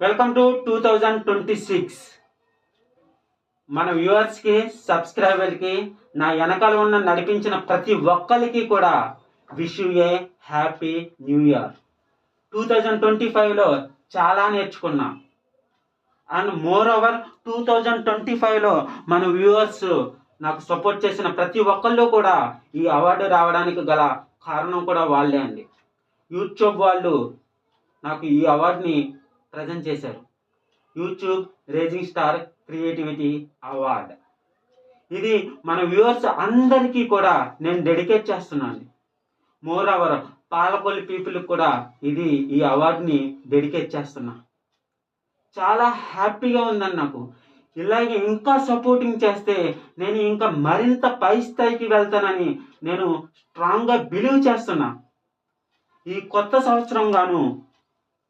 Welcome to two thousand twenty six మన వ్యూవర్స్కి సబ్స్క్రైబర్కి నా వెనకాల ఉన్న నడిపించిన ప్రతి ఒక్కరికి కూడా wish a happy new year two thousand twenty ఫైవ్లో చాలా నేర్చుకున్నా. And more over two thousand twenty ఫైవ్లో మన వ్యూవర్స్ నాకు సపోర్ట్ చేసిన ప్రతి ఒక్కళ్ళు కూడా ఈ అవార్డు రావడానికి గల కారణం కూడా వాళ్ళే అండి. యూట్యూబ్ వాళ్ళు నాకు ఈ అవార్డుని ప్రజెంట్ చేశారు. YouTube raging star creativity award. ఇది మన వ్యూవర్స్ అందరికీ కూడా నేను డెడికేట్ చేస్తున్నాను. మోర్ అవర్ పాలకొల్లి పీపుల్కి కూడా ఇది ఈ అవార్డుని డెడికేట్ చేస్తున్నా. చాలా హ్యాపీగా ఉందండి నాకు. ఇలాగే ఇంకా సపోర్టింగ్ చేస్తే నేను ఇంకా మరింత పై స్థాయికి వెళ్తానని నేను స్ట్రాంగ్గా బిలీవ్ చేస్తున్నా. ఈ కొత్త సంవత్సరం గాను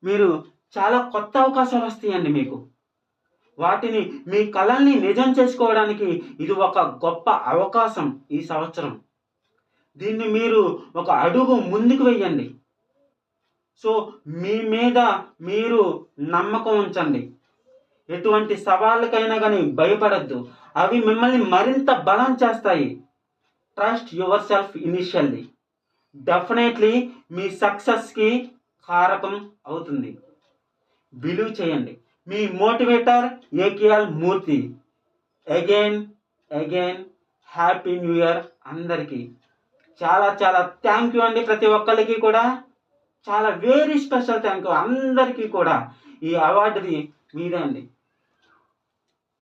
మీరు చాలా కొత్త అవకాశాలు వస్తాయండి మీకు. వాటిని మీ కళల్ని నిజం చేసుకోవడానికి ఇది ఒక గొప్ప అవకాశం ఈ సంవత్సరం. దీన్ని మీరు ఒక అడుగు ముందుకు వెయ్యండి సో మీ మీద మీరు నమ్మకం ఉంచండి. ఎటువంటి సవాళ్ళకైనా కానీ భయపడద్దు. అవి మిమ్మల్ని మరింత బలం చేస్తాయి. Trust yourself initially definitely మీ సక్సెస్కి కారకం అవుతుంది. బిలీవ్ చేయండి. మీ motivator AKL Murthy. Again again happy new year అందరికీ. చాలా చాలా థ్యాంక్ యూ అండి ప్రతి ఒక్కరికి కూడా. చాలా వెరీ స్పెషల్ థ్యాంక్ యూ అందరికీ కూడా. ఈ అవార్డుది మీదే అండి.